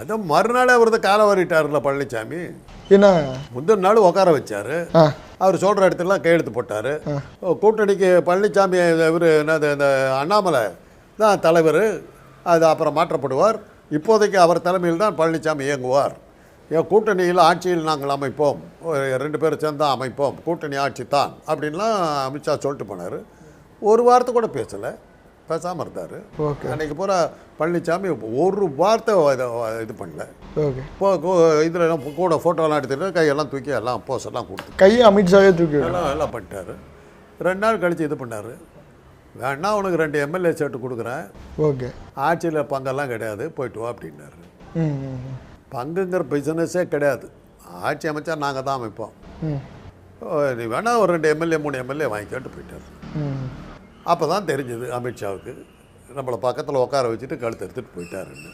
அது மறுநாள் அவரது காலை வாரிட்டார்ல பழனிசாமி என்ன? முந்தின நாள் உட்கார வச்சாரு. அவர் சொல்கிற இடத்துலலாம் கையெழுத்து போட்டார். கூட்டணிக்கு பழனிசாமி இவர் என்னது இந்த அண்ணாமலை தான் தலைவர். அது அப்புறம் மாற்றப்படுவார். இப்போதைக்கு அவர் தலைமையில் தான் பழனிசாமி இயங்குவார். என் கூட்டணியில் ஆட்சியில் நாங்கள் அமைப்போம். ரெண்டு பேரும் சேர்ந்து தான் அமைப்போம். கூட்டணி ஆட்சி தான். அப்படின்லாம் அமித்ஷா சொல்லிட்டு போனார். ஒரு வார்த்தை கூட பேசலை. பேசாமல் இருந்தார். ஓகே. அன்னைக்கு பூரா பழனிசாமி ஒரு வார்த்தை இதை பண்ணல. ஓகே. இப்போ இதில் கூட ஃபோட்டோலாம் எடுத்துகிட்டு கையெல்லாம் தூக்கி எல்லாம் போஸ் எல்லாம் கொடுத்து. கையை அமித்ஷாவே தூக்கி. எல்லாம் எல்லாம் பண்ணிட்டாரு. ரெண்டு நாள் கழித்து இது பண்ணார். வேணா உனக்கு ரெண்டு எம்எல்ஏ சீட்டு கொடுக்குறேன். ஓகே. ஆட்சியில் பங்கெல்லாம் கிடையாது போயிட்டு வா அப்படின்னாரு. பங்குங்கிற பிஸ்னஸே கிடையாது. ஆட்சி அமைச்சா நாங்கள் தான் அமைப்போம். நீ வேணா ஒரு ரெண்டு எம்எல்ஏ மூணு எம்எல்ஏ வாங்கிக்கோட்டு போயிட்டார். அப்போ தான் தெரிஞ்சது அமித்ஷாவுக்கு. நம்மளை பக்கத்தில் உட்கார வச்சுட்டு கழுத்து எடுத்துகிட்டு போயிட்டாருன்னு.